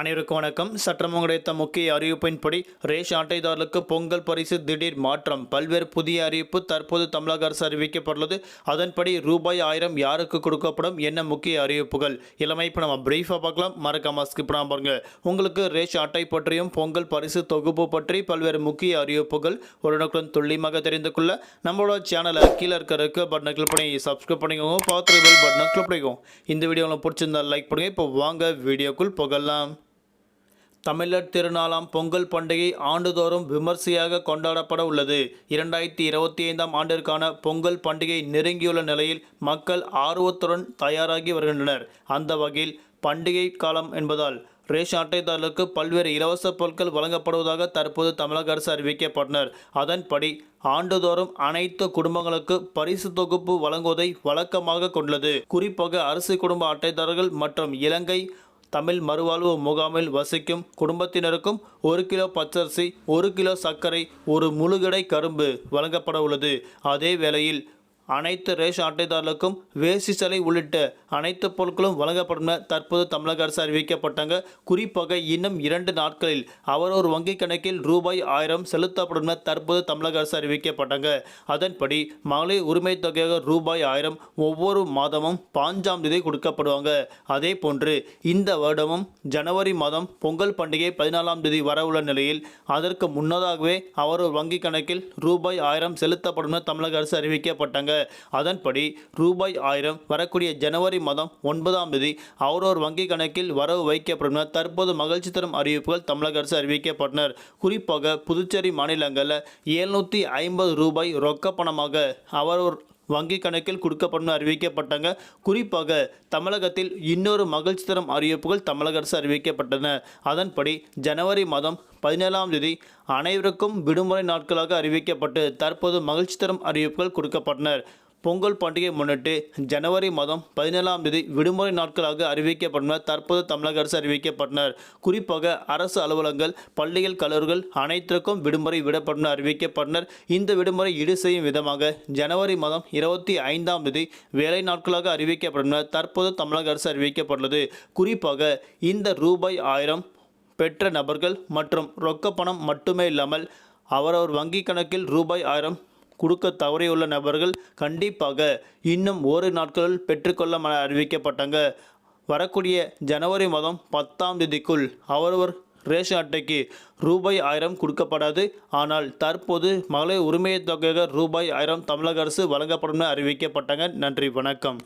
அனைவருக்கும் வணக்கம். சற்றம் கிடைத்த முக்கிய அறிவிப்பின்படி ரேஷ் அட்டைதாரர்களுக்கு பொங்கல் பரிசு திடீர் மாற்றம் பல்வேறு புதிய அறிவிப்பு தற்போது தமிழக அரசு அறிவிக்கப்பட்டுள்ளது. அதன்படி ரூபாய் ஆயிரம் யாருக்கு கொடுக்கப்படும் என்ன முக்கிய அறிவிப்புகள்? இளமை இப்போ நம்ம பிரீஃபாக பார்க்கலாம். மறக்காம ஸ்கிப் பண்ணாம பாருங்க. உங்களுக்கு ரேஷ் அட்டை பற்றியும் பொங்கல் பரிசு தொகுப்பு பற்றி பல்வேறு முக்கிய அறிவிப்புகள் உடனுக்குடன் துல்லியமாக தெரிந்து கொள்ள நம்மளோட சேனலை கீழே இருக்க இருக்க பட்டனை கிளிக் பண்ணி சப்ஸ்கிரைப் பண்ணிக்கோங்க. பார்த்து பட்டனை கிளிக் பண்ணிக்கோங்க. இந்த வீடியோ உங்களுக்கு பிடிச்சிருந்தா லைக் பண்ணுங்கள் இப்போ வாங்க வீடியோக்குள் போகலாம். தமிழர் திருநாளாம் பொங்கல் பண்டிகை ஆண்டுதோறும் விமர்சையாக கொண்டாடப்பட உள்ளது. இரண்டாயிரத்தி இருபத்தி ஐந்தாம் ஆண்டிற்கான பொங்கல் பண்டிகை நெருங்கியுள்ள நிலையில் மக்கள் ஆர்வத்துடன் தயாராகி வருகின்றனர். அந்த வகையில் பண்டிகை காலம் என்பதால் ரேஷன் அட்டைதாரர்களுக்கு பல்வேறு இலவச பொருட்கள் வழங்கப்படுவதாக தற்போது தமிழக அரசு அறிவிக்கப்பட்டனர். அதன்படி ஆண்டுதோறும் அனைத்து குடும்பங்களுக்கு பரிசு தொகுப்பு வழங்குவதை வழக்கமாக கொண்டுள்ளது. குறிப்பாக அரசு குடும்ப அட்டைதாரர்கள் மற்றும் இலங்கை தமிழ் மறுவாழ்வு முகாமில் வசிக்கும் குடும்பத்தினருக்கும் ஒரு கிலோ பச்சரிசி ஒரு கிலோ சர்க்கரை ஒரு முழுகடை கரும்பு வழங்கப்பட உள்ளது. அதே வேளையில் அனைத்து ரேஷன் அட்டைதாரர்களுக்கும் வேசி சிலை உள்ளிட்ட அனைத்து பொருட்களும் வழங்கப்படும் என தற்போது தமிழக அரசு அறிவிக்கப்பட்டாங்க. குறிப்பாக இன்னும் இரண்டு நாட்களில் அவரவர் வங்கிக் கணக்கில் ரூபாய் ஆயிரம் செலுத்தப்படும் என தற்போது தமிழக அரசு அறிவிக்கப்பட்டாங்க. அதன்படி மகளிர் உரிமை தொகையாக ரூபாய் ஆயிரம் ஒவ்வொரு மாதமும் பாஞ்சாம் தேதி கொடுக்கப்படுவாங்க. அதே போன்று இந்த வருடமும் ஜனவரி மாதம் பொங்கல் பண்டிகை பதினாலாம் தேதி வரவுள்ள நிலையில் அதற்கு முன்னதாகவே அவரவர் வங்கிக் கணக்கில் ரூபாய் ஆயிரம் செலுத்தப்படும் என தமிழக அரசு அறிவிக்கப்பட்டாங்க. அதன்படி ரூபாய் ஆயிரம் வரக்கூடிய ஜனவரி மாதம் ஒன்பதாம் தேதி அவரோர் வங்கி கணக்கில் வரவு வைக்கப்படும் என தற்போது மகிழ்ச்சி தரும் அறிவிப்புகள் தமிழக அரசு அறிவிக்கப்பட்டனர். குறிப்பாக புதுச்சேரி மாநிலங்களில் எழுநூற்றி ஐம்பது ரூபாய் ரொக்க பணமாக அவரோர் வங்கி கணக்கில் கொடுக்கப்படும் அறிவிக்கப்பட்டாங்க. குறிப்பாக தமிழகத்தில் இன்னொரு மகிழ்ச்சி தரும் அறிவிப்புகள் தமிழக அரசு அறிவிக்கப்பட்டன. அதன்படி ஜனவரி மாதம் பதினேழாம் தேதி அனைவருக்கும் விடுமுறை நாட்களாக அறிவிக்கப்பட்டு தற்போது மகிழ்ச்சி தரும் அறிவிப்புகள் கொடுக்கப்பட்டனர். பொங்கல் பண்டிகை முன்னிட்டு ஜனவரி மாதம் பதினேழாம் தேதி விடுமுறை நாட்களாக அறிவிக்கப்பட்டனர். தற்போது தமிழக அரசு அறிவிக்கப்பட்டனர். குறிப்பாக அரசு அலுவலகங்கள் பள்ளிகள் கல்லூரிகள் அனைத்திற்கும் விடுமுறை விடப்படும் அறிவிக்கப்பட்டனர். இந்த விடுமுறை ஈடு செய்யும் விதமாக ஜனவரி மாதம் இருபத்தி ஐந்தாம் தேதி வேலை நாட்களாக அறிவிக்கப்பட்டனர். தற்போது தமிழக அரசு அறிவிக்கப்பட்டுள்ளது. குறிப்பாக இந்த ரூபாய் ஆயிரம் பெற்ற நபர்கள் மற்றும் ரொக்க பணம் மட்டுமே இல்லாமல் அவரவர் வங்கி கணக்கில் ரூபாய் ஆயிரம் கொடுக்க தவறியுள்ள நபர்கள் கண்டிப்பாக இன்னும் ஒரு நாட்களில் பெற்றுக்கொள்ள என அறிவிக்கப்பட்டாங்க. வரக்கூடிய ஜனவரி மாதம் பத்தாம் தேதிக்குள் அவரவர் ரேஷன் அட்டைக்கு ரூபாய் ஆயிரம் கொடுக்கப்படாது. ஆனால் தற்போது மகளிர் உரிமைத் தொகையாக ரூபாய் ஆயிரம் தமிழக அரசு வழங்கப்படும் என அறிவிக்கப்பட்டாங்க. நன்றி வணக்கம்.